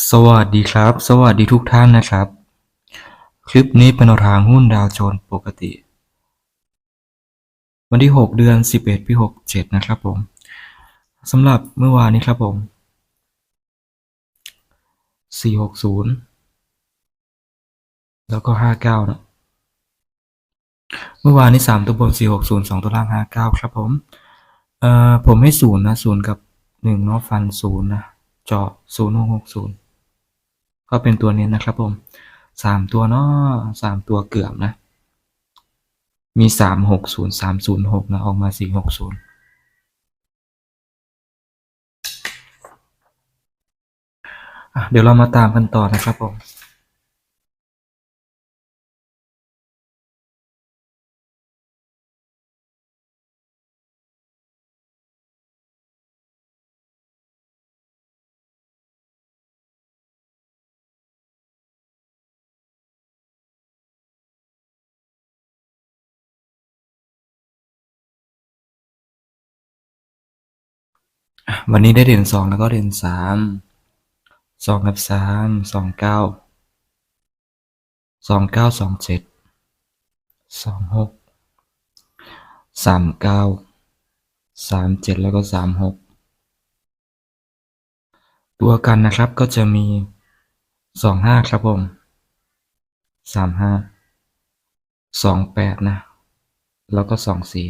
สวัสดีครับ สวัสดีทุกท่านนะครับ คลิปนี้เป็นแนวทางหุ้นดาวโจนปกติ วันที่ 6 เดือน 11 ปี67 นะครับผมสำหรับเมื่อวานนี้ครับผม 460 แล้วก็ 59 นะ เมื่อวานนี้ 3 ตัวบน 460 2 ตัวล่าง 59 ครับผมเอ่อผมให้ศูนย์นะศูนย์กับหนึ่งเนาะฟันศูนย์นะ เจาะศูนย์ห ก็เป็นตัวเน้นนะครับผมสามตัวเนาะสามตัวเกือบนะ มีสามหกศูนย์สามศูนย์หกนะ ออกมาสี่หกศูนย์เดี๋ยวเรามาตามกันต่อนะครับผม วันนี้ได้เด่นสองแล้วก็เด่นสามสองกับสามสองเก้าสองเก้าสองเจ็ดสองหกสามเก้าสามเจ็ดแล้วก็สามหกตัวกันนะครับก็จะมีสองห้าครับผมสามห้าสองแปดนะ แล้วก็สองสี่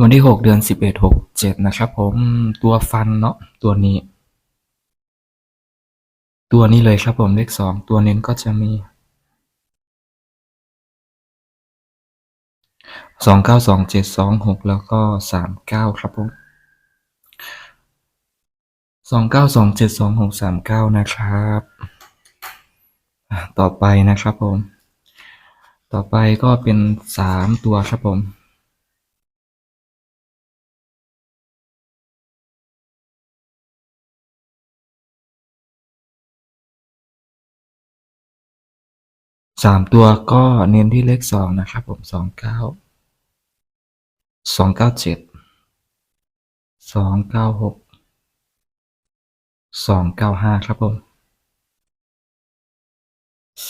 วันที่หกเดือนสิบเอ็ดหกเจ็ดนะครับผมตัวฟันเนาะตัวนี้ ตัวนี้เลยครับผมเลขสองตัวเน้นก็จะมีสองเก้าสองเจ็ดสองหกแล้วก็สามเก้าครับผมสองเก้าสองเจ็ดสองหกสามเก้านะครับ ต่อไปนะครับผม ต่อไปก็เป็นสามตัวครับผม สามตัวก็เน้นที่เลขสองนะครับผมสองเก้าสองเก้าเจ็ดสองเก้าหกสองเก้าห้าครับผม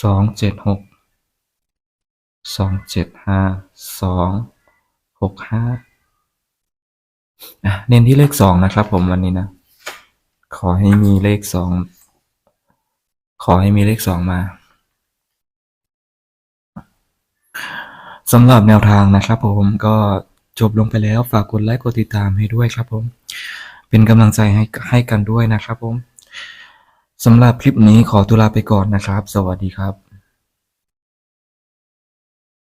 สองเจ็ดหกสองเจ็ดห้าสองหกห้าเน้นที่เลขสองนะครับผมวันนี้นะ ขอให้มีเลขสองขอให้มีเลขสองมา สำหรับแนวทางนะครับผมก็จบลงไปแล้วฝากกดไลค์กดติดตามให้ด้วยครับผม เป็นกำลังใจให้ให้กันด้วยนะครับผมสำหรับคลิปนี้ขอตัวลาไปก่อนนะครับ สวัสดีครับ